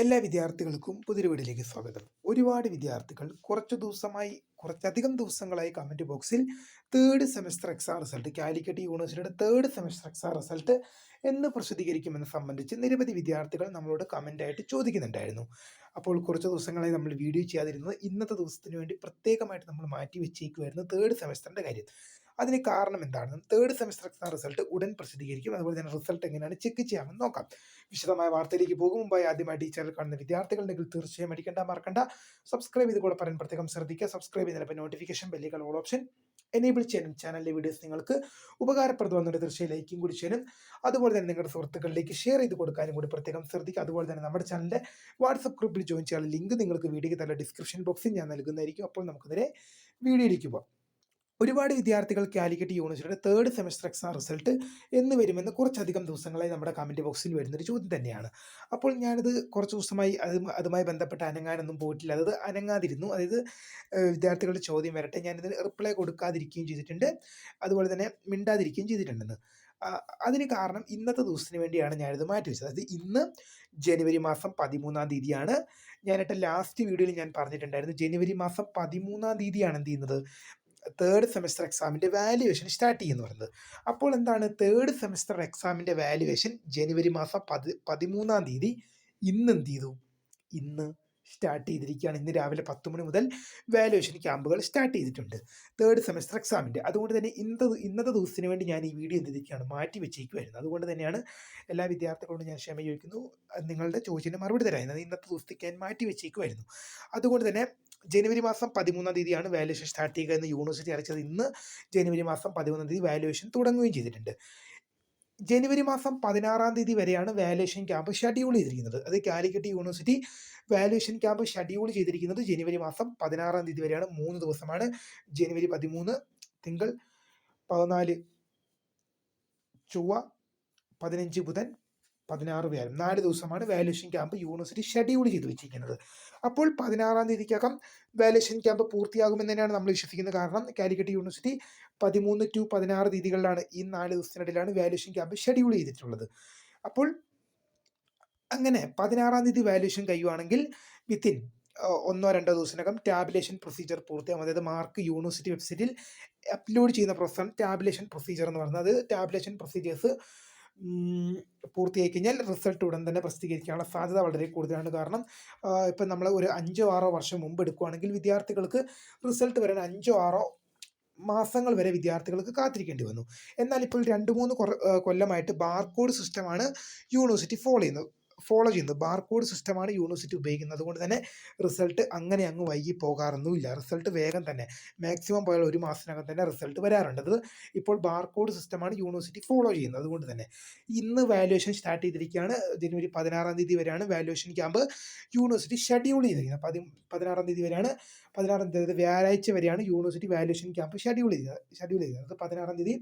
എല്ലാ വിദ്യാർത്ഥികൾക്കും പുതിയൊരു വീഡിയോയിലേക്ക് സ്വാഗതം. ഒരുപാട് വിദ്യാർത്ഥികൾ കുറച്ച് ദിവസമായി കുറച്ചധികം ദിവസങ്ങളായി കമന്റ് ബോക്സിൽ third semester exam result Calicut യൂണിവേഴ്സിറ്റിയുടെ തേർഡ് സെമസ്റ്റർ എക്സാം റിസൾട്ട് എന്ന് പ്രസിദ്ധീകരിക്കുമെന്ന് സംബന്ധിച്ച് നിരവധി വിദ്യാർത്ഥികൾ നമ്മളോട് കമന്റായിട്ട് ചോദിക്കുന്നുണ്ടായിരുന്നു. അപ്പോൾ കുറച്ച് ദിവസങ്ങളായി നമ്മൾ വീഡിയോ ചെയ്യാതിരുന്നത് ഇന്നത്തെ ദിവസത്തിന് വേണ്ടി പ്രത്യേകമായിട്ട് നമ്മൾ മാറ്റി വെച്ചേക്കുമായിരുന്നു തേർഡ് സെമസ്റ്ററിന്റെ കാര്യം. അതിന് കാരണം എന്താണ്? തേർഡ് സെമിസ്റ്റർ എക്സാം റിസൾട്ട് ഉടൻ പ്രസിദ്ധീകരിക്കും. അതുപോലെ തന്നെ റിസൾട്ട് എങ്ങനെയാണ് ചെക്ക് ചെയ്യാമെന്ന് നോക്കാം. വിശദമായ വാർത്തയിലേക്ക് പോകും. മുമ്പായി ആദ്യമായി ഈ ചാനൽ കാണുന്ന വിദ്യാർത്ഥികളുണ്ടെങ്കിൽ തീർച്ചയായും അടിക്കേണ്ട മറക്കണ്ട. സബ്സ്ക്രൈബ് ചെയ്ത് കൂടെ പറയാൻ പ്രത്യേകം ശ്രദ്ധിക്കുക. സബ്സ്ക്രൈബ് ചെയ്തപ്പോൾ നോട്ടിഫിക്കേഷൻ ബെല്ലുകൾ ഓൾ ഓപ്ഷൻ എനേബിൾ ചെയ്യാനും ചാനലിലെ വീഡിയോസ് നിങ്ങൾക്ക് ഉപകാരപ്രദമാകുന്നുണ്ട്. തീർച്ചയായും ലൈക്കും കൂടി ചെയ്യാനും. അതുപോലെ തന്നെ നിങ്ങളുടെ സുഹൃത്തുക്കളിലേക്ക് ഷെയർ ചെയ്ത് കൊടുക്കാനും കൂടി പ്രത്യേകം ശ്രദ്ധിക്കുക. അതുപോലെ തന്നെ നമ്മുടെ ചാനലിന്റെ വാട്സപ്പ് ഗ്രൂപ്പിൽ ജോയിൻ ചെയ്യാനുള്ള ലിങ്ക് നിങ്ങൾക്ക് വീഡിയോയ്ക്ക് തന്നെ ഡിസ്ക്രിപ്ഷൻ ബോക്സിൽ ഞാൻ നൽകുന്നതായിരിക്കും. അപ്പോൾ നമുക്കിതിനെ വീഡിയോയിലേക്ക് പോകാം. ഒരുപാട് വിദ്യാർത്ഥികൾ കാലിക്കറ്റ് യൂണിവേഴ്സിറ്റിയുടെ തേർഡ് സെമസ്റ്റർ എക്സാം റിസൾട്ട് എന്ന് വരുമെന്ന് കുറച്ചധികം ദിവസങ്ങളായി നമ്മുടെ കമന്റ് ബോക്സിൽ വരുന്നൊരു ചോദ്യം തന്നെയാണ്. അപ്പോൾ ഞാനിത് കുറച്ച് ദിവസമായി അത് അതുമായി ബന്ധപ്പെട്ട് അനങ്ങാനൊന്നും പോയിട്ടില്ല. അതായത് അനങ്ങാതിരുന്നു. അതായത് വിദ്യാർത്ഥികളുടെ ചോദ്യം വരട്ടെ. ഞാനിതിന് റിപ്ലൈ കൊടുക്കാതിരിക്കുകയും ചെയ്തിട്ടുണ്ട്. അതുപോലെ തന്നെ മിണ്ടാതിരിക്കുകയും ചെയ്തിട്ടുണ്ടെന്ന്. അതിന് കാരണം ഇന്നത്തെ ദിവസത്തിന് വേണ്ടിയാണ് ഞാനിത് മാറ്റി വെച്ചത്. അതായത് ഇന്ന് ജനുവരി മാസം പതിമൂന്നാം തീയതിയാണ്. ഞാനിട്ട ലാസ്റ്റ് വീഡിയോയിൽ ഞാൻ പറഞ്ഞിട്ടുണ്ടായിരുന്നു ജനുവരി മാസം പതിമൂന്നാം തീയതിയാണ് എന്ത് ചെയ്യുന്നത്? തേർഡ് സെമസ്റ്റർ എക്സാമിന്റെ വാല്യുവേഷൻ സ്റ്റാർട്ട് ചെയ്യുന്നു പറയുന്നത്. അപ്പോൾ എന്താണ്? തേർഡ് സെമസ്റ്റർ എക്സാമിന്റെ വാല്യുവേഷൻ ജനുവരി മാസം പതി പതിമൂന്നാം തീയതി ഇന്ന് എന്ത് ചെയ്തു? ഇന്ന് സ്റ്റാർട്ട് ചെയ്തിരിക്കുകയാണ്. ഇന്ന് രാവിലെ പത്ത് മണി മുതൽ വാല്യുവേഷൻ ക്യാമ്പുകൾ സ്റ്റാർട്ട് ചെയ്തിട്ടുണ്ട്. തേർഡ് സെമസ്റ്റർ എക്സാമിന്റെ അതുകൊണ്ട് തന്നെ ഇന്നത്തെ ഇന്നത്തെ ദിവസത്തിന് വേണ്ടി ഞാൻ ഈ വീഡിയോ എന്ത് ചെയ്തിരിക്കുകയാണ്? മാറ്റി വെച്ചേക്കുമായിരുന്നു അതുകൊണ്ട് തന്നെയാണ് എല്ലാ വിദ്യാർത്ഥികളോടും ഞാൻ ക്ഷമ ചോദിക്കുന്നു. നിങ്ങളുടെ ചോദ്യത്തിന് മറുപടി തരാം. ഇന്നത്തെ ദിവസത്തേക്ക് ഞാൻ മാറ്റി വെച്ചേക്കുമായിരുന്നു അതുകൊണ്ട് തന്നെ ജനുവരി മാസം പതിമൂന്നാം തീയതിയാണ് വാല്യുവേഷൻ സ്റ്റാർട്ട് ചെയ്യുക എന്ന് യൂണിവേഴ്സിറ്റി അറിയിച്ചത്. ഇന്ന് ജനുവരി മാസം പതിമൂന്നാം തീയതി വാല്യുവേഷൻ തുടങ്ങുകയും ചെയ്തിട്ടുണ്ട്. ജനുവരി മാസം പതിനാറാം തീയതി വരെയാണ് വാല്യുവേഷൻ ക്യാമ്പ് ഷെഡ്യൂൾ ചെയ്തിരിക്കുന്നത്. അത് Calicut university valuation camp schedule ചെയ്തിരിക്കുന്നത് ജനുവരി മാസം പതിനാറാം തീയതി വരെയാണ്. മൂന്ന് ദിവസമാണ്. ജനുവരി പതിമൂന്ന് തിങ്കൾ പതിനാല് ചൊവ്വ പതിനഞ്ച് ബുധൻ പതിനാറ് പേരും നാല് ദിവസമാണ് വാല്യുവേഷൻ ക്യാമ്പ് യൂണിവേഴ്സിറ്റി ഷെഡ്യൂൾ ചെയ്ത് വെച്ചിരിക്കുന്നത്. അപ്പോൾ പതിനാറാം തീയതിക്കകം വാല്യുവേഷൻ ക്യാമ്പ് പൂർത്തിയാകുമെന്ന് തന്നെയാണ് നമ്മൾ വിശ്വസിക്കുന്നത്. കാരണം കാലിക്കറ്റ് യൂണിവേഴ്സിറ്റി പതിമൂന്ന് ടു പതിനാറ് തീയതികളിലാണ് ഈ നാല് ദിവസത്തിനിടയിലാണ് വാല്യുവേഷൻ ക്യാമ്പ് ഷെഡ്യൂൾ ചെയ്തിട്ടുള്ളത്. അപ്പോൾ അങ്ങനെ പതിനാറാം തീയതി വാല്യുവേഷൻ കഴിയുവാണെങ്കിൽ വിത്തിൻ ഒന്നോ രണ്ടോ ദിവസത്തിനകം ടാബുലേഷൻ പ്രൊസീജിയർ പൂർത്തിയാകും. അതായത് മാർക്ക് യൂണിവേഴ്സിറ്റി വെബ്സൈറ്റിൽ അപ്ലോഡ് ചെയ്യുന്ന പ്രോസസ്സാണ് ടാബുലേഷൻ പ്രൊസീജിയർ എന്ന് പറയുന്നത്. അത് ടാബുലേഷൻ പ്രൊസീജിയേഴ്സ് പൂർത്തിയായി കഴിഞ്ഞാൽ റിസൾട്ട് ഉടൻ തന്നെ പ്രസിദ്ധീകരിക്കാനുള്ള സാധ്യത വളരെ കൂടുതലാണ്. കാരണം ഇപ്പം നമ്മൾ ഒരു അഞ്ചോ ആറോ വർഷം മുമ്പ് എടുക്കുകയാണെങ്കിൽ വിദ്യാർത്ഥികൾക്ക് റിസൾട്ട് വരാൻ അഞ്ചോ ആറോ മാസങ്ങൾ വരെ വിദ്യാർത്ഥികൾക്ക് കാത്തിരിക്കേണ്ടി വന്നു. എന്നാൽ ഇപ്പോൾ രണ്ട് മൂന്ന് കൊല്ലമായിട്ട് ബാർകോഡ് സിസ്റ്റമാണ് യൂണിവേഴ്സിറ്റി ഫോളോ ചെയ്യുന്നത്. ഫോളോ ചെയ്യുന്നത് ബാർകോഡ് സിസ്റ്റമാണ് യൂണിവേഴ്സിറ്റി ഉപയോഗിക്കുന്നത്. അതുകൊണ്ട് തന്നെ റിസൾട്ട് അങ്ങനെ അങ്ങ് വൈകി പോകാറൊന്നുമില്ല. റിസൾട്ട് വേഗം തന്നെ മാക്സിമം പോയാൽ ഒരു മാസത്തിനകം തന്നെ റിസൾട്ട് വരാറുണ്ട്. അത് ഇപ്പോൾ ബാർകോഡ് സിസ്റ്റമാണ് യൂണിവേഴ്സിറ്റി ഫോളോ ചെയ്യുന്നത്. അതുകൊണ്ട് തന്നെ ഇന്ന് വാല്യുവേഷൻ സ്റ്റാർട്ട് ചെയ്തിരിക്കുകയാണ്. ജനുവരി പതിനാറാം തീയതി വരെയാണ് വാല്യുവേഷൻ ക്യാമ്പ് യൂണിവേഴ്സിറ്റി ഷെഡ്യൂൾ ചെയ്തിരിക്കുന്നത്. പതി പതിനാറാം തീയതി വരെയാണ് പതിനാറാം തീയതി വ്യാഴാഴ്ച വരെയാണ് യൂണിവേഴ്സിറ്റി വാല്യുവേഷൻ ക്യാമ്പ് ഷെഡ്യൂൾ ചെയ്തത് ഷെഡ്യൂൾ ചെയ്തത്. പതിനാറാം തീയതി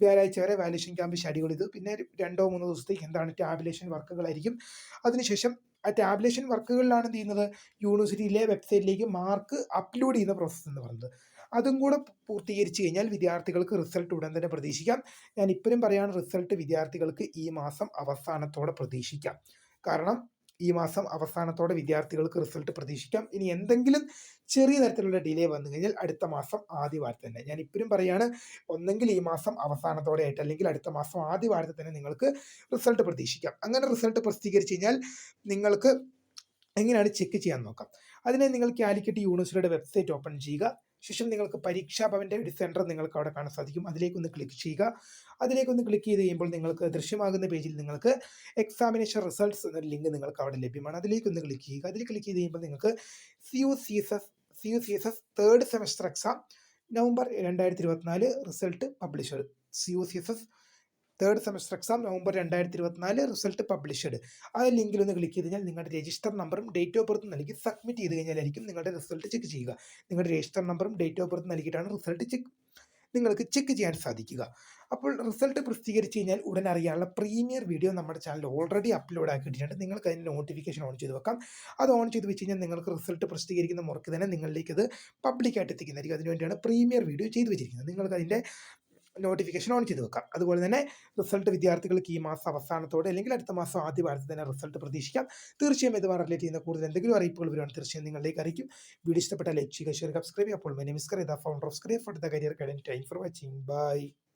വ്യാഴാഴ്ച വരെ വാല്യുവേഷൻ ക്യാമ്പ് ഷെഡ്യൂൾ ചെയ്തു. പിന്നെ രണ്ടോ മൂന്നോ ദിവസത്തേക്ക് എന്താണ് ടാബുലേഷൻ വർക്കുകളായിരിക്കും. അതിനുശേഷം ആ ടാബുലേഷൻ വർക്കുകളിലാണ് എന്ത് ചെയ്യുന്നത്? യൂണിവേഴ്സിറ്റിയിലെ വെബ്സൈറ്റിലേക്ക് മാർക്ക് അപ്ലോഡ് ചെയ്യുന്ന പ്രോസസ്സ് എന്ന് പറയുന്നത്. അതും കൂടെ പൂർത്തീകരിച്ച് കഴിഞ്ഞാൽ വിദ്യാർത്ഥികൾക്ക് റിസൾട്ട് ഉടൻ തന്നെ പ്രതീക്ഷിക്കാം. ഞാൻ ഇപ്പോഴും പറയാണ് റിസൾട്ട് വിദ്യാർത്ഥികൾക്ക് ഈ മാസം അവസാനത്തോടെ പ്രതീക്ഷിക്കാം. കാരണം ഈ മാസം അവസാനത്തോടെ വിദ്യാർത്ഥികൾക്ക് റിസൾട്ട് പ്രതീക്ഷിക്കാം. ഇനി എന്തെങ്കിലും ചെറിയ തരത്തിലുള്ള ഡിലേ വന്നു കഴിഞ്ഞാൽ അടുത്ത മാസം ആദ്യ വാരത്തിൽ തന്നെ ഞാൻ ഇപ്പോഴും പറയാണ് ഒന്നെങ്കിൽ ഈ മാസം അവസാനത്തോടെ ആയിട്ട് അല്ലെങ്കിൽ അടുത്ത മാസം ആദ്യ വാരത്തിൽ തന്നെ നിങ്ങൾക്ക് റിസൾട്ട് പ്രതീക്ഷിക്കാം. അങ്ങനെ റിസൾട്ട് പ്രസിദ്ധീകരിച്ച് കഴിഞ്ഞാൽ നിങ്ങൾക്ക് എങ്ങനെയാണ് ചെക്ക് ചെയ്യാൻ നോക്കാം. അതിനെ നിങ്ങൾ കാലിക്കറ്റ് യൂണിവേഴ്സിറ്റിയുടെ വെബ്സൈറ്റ് ഓപ്പൺ ചെയ്യുക. ശേഷം നിങ്ങൾക്ക് പരീക്ഷാ ഭവന്റെ ഒരു സെന്റർ നിങ്ങൾക്ക് അവിടെ കാണാൻ സാധിക്കും. അതിലേക്കൊന്ന് ക്ലിക്ക് ചെയ്യുക. അതിലേക്കൊന്ന് ക്ലിക്ക് ചെയ്ത് കഴിയുമ്പോൾ നിങ്ങൾക്ക് ദൃശ്യമാകുന്ന പേജിൽ നിങ്ങൾക്ക് എക്സാമിനേഷൻ റിസൾട്ട്സ് എന്നൊരു ലിങ്ക് നിങ്ങൾക്ക് അവിടെ ലഭ്യമാണ്. അതിലേക്കൊന്ന് ക്ലിക്ക് ചെയ്യുക. അതിൽ ക്ലിക്ക് ചെയ്ത് കഴിയുമ്പോൾ നിങ്ങൾക്ക് C U C S S C U C S S third semester exam November രണ്ടായിരത്തി ഇരുപത്തിനാല് result publish C U C S S third semester exam November രണ്ടായിരത്തി ഇരുപത്തിനാല് റിസൾട്ട് പബ്ലിഷ്ഡ് ആ ലിങ്കിൽ ഒന്ന് ക്ലിക്ക് ചെയ്ത് കഴിഞ്ഞാൽ നിങ്ങളുടെ രജിസ്റ്റർ നമ്പറും ഡേറ്റ് ഓഫ് ബർത്ത് നൽകി സബ്മിറ്റ് ചെയ്ത് കഴിഞ്ഞാലായിരിക്കും നിങ്ങളുടെ റിസൾട്ട് ചെക്ക് ചെയ്യുക. നിങ്ങളുടെ രജിസ്റ്റർ നമ്പറും ഡേറ്റ് ഓഫ് ബർത്ത് നൽകിയിട്ടാണ് റിസൾട്ട് ചെക്ക് നിങ്ങൾക്ക് ചെക്ക് ചെയ്യാൻ സാധിക്കുക. അപ്പോൾ റിസൾട്ട് പ്രസിദ്ധീകരിച്ച് കഴിഞ്ഞാൽ ഉടൻ അറിയാനുള്ള പ്രീമിയർ വീഡിയോ നമ്മുടെ ചാനൽ ഓൾറെഡി അപ്ലോഡ് ആക്കിയിട്ടുണ്ട്. നിങ്ങൾക്ക് അതിന്റെ നോട്ടിഫിക്കേഷൻ ഓൺ ചെയ്ത് വെക്കാം. അത് ഓൺ ചെയ്ത് വെച്ച് കഴിഞ്ഞാൽ നിങ്ങൾക്ക് റിസൾട്ട് പ്രസിദ്ധീകരിക്കുന്ന മുറക്ക് തന്നെ നിങ്ങളിലേക്ക് അത് പബ്ലിക്കായിട്ട് എത്തിക്കുന്നതായിരിക്കും. അതിനുവേണ്ടിയാണ് പ്രീമിയർ വീഡിയോ ചെയ്തു വെച്ചിരിക്കുന്നത്. നിങ്ങൾക്ക് അതിന്റെ നോട്ടിഫിക്കേഷൻ ഓൺ ചെയ്ത് വെക്കാം അതുപോലെ തന്നെ റിസൾട്ട് വിദ്യാർത്ഥികൾക്ക് ഈ മാസം അവസാനത്തോടെ അല്ലെങ്കിൽ അടുത്ത മാസം ആദ്യ വാരത്തിൽ തന്നെ റിസൾട്ട് പ്രതീക്ഷിക്കാം. തീർച്ചയായും ഇതുമായി റിലേറ്റ് ചെയ്യുന്ന കൂടുതൽ എന്തെങ്കിലും അറിയിപ്പുകൾ വരുവാണ് തീർച്ചയായും നിങ്ങളിലേക്ക് അറിയിക്കും. വീഡിയോ ഇഷ്ടപ്പെട്ട ലൈക്ക് ചെയ്യുക ഷെയർ സബ്സ്ക്രൈബ് അപ്പോൾ മെനിമിസ്കർ ഇതാ founder of screen for the career കഴിഞ്ഞ് ടൈം ഫോർ വാച്ചിങ് ബൈ